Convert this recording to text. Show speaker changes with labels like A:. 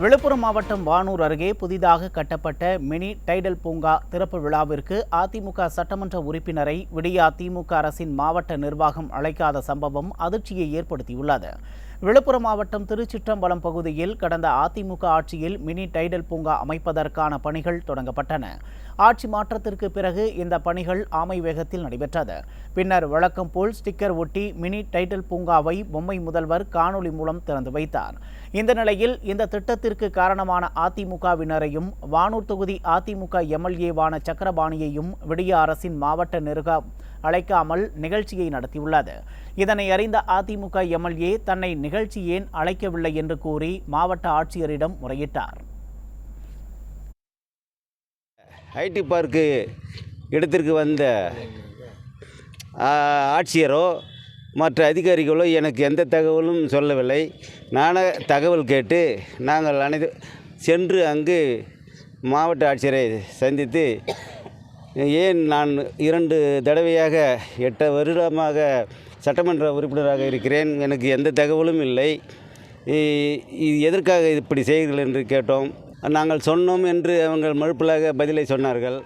A: விழுப்புரம் மாவட்டம் வானூர் அருகே புதிதாக கட்டப்பட்ட மினி டைடல் பூங்கா திறப்பு விழாவிற்கு அதிமுக சட்டமன்ற உறுப்பினரை விடியா திமுக அரசின் மாவட்ட நிர்வாகம் அழைக்காத சம்பவம் அதிர்ச்சியை ஏற்படுத்தியுள்ளது. விழுப்புரம் மாவட்டம் திருச்சிற்றம்பலம் பகுதியில் கடந்த அதிமுக ஆட்சியில் மினி டைடல் பூங்கா அமைப்பதற்கான பணிகள் தொடங்கப்பட்டன. ஆட்சி மாற்றத்திற்கு பிறகு இந்த பணிகள் ஆமை வேகத்தில் நடைபெற்றது. பின்னர் வழக்கம் போல் ஸ்டிக்கர் ஒட்டி மினி டைடல் பூங்காவை பொம்மை முதல்வர் காணொலி மூலம் திறந்து வைத்தார். இந்த நிலையில் இந்த திட்டத்திற்கு காரணமான அதிமுகவினரையும் வானூர் தொகுதி அதிமுக எம்எல்ஏவான சக்கரபாணியையும் விடிய அரசின் மாவட்ட நிர்வாகம் அழைக்காமல் நிகழ்ச்சியை நடத்தியுள்ளது. இதனை அறிந்த அதிமுக எம்எல்ஏ தன்னை நிகழ்ச்சி ஏன் அழைக்கவில்லை என்று கூறி மாவட்ட ஆட்சியரிடம் முறையிட்டார்.
B: ஐடி பார்க்கு இடத்திற்கு வந்த ஆட்சியரோ மற்ற அதிகாரிகளோ எனக்கு எந்த தகவலும் சொல்லவில்லை. நானே தகவல் கேட்டு நாங்கள் அனைத்து சென்று அங்கு மாவட்ட ஆட்சியரை சந்தித்து ஏன் நான் இரண்டு தடவையாக எட்டு வருடமாக சட்டமன்ற உறுப்பினராக இருக்கிறேன். எனக்கு எந்த தகவலும் இல்லை. இது எதற்காக இப்படி செய்கிறீர்கள் என்று கேட்டோம். நாங்கள் சொன்னோம் என்று அவங்க மறுப்பலாக பதிலை சொன்னார்கள்.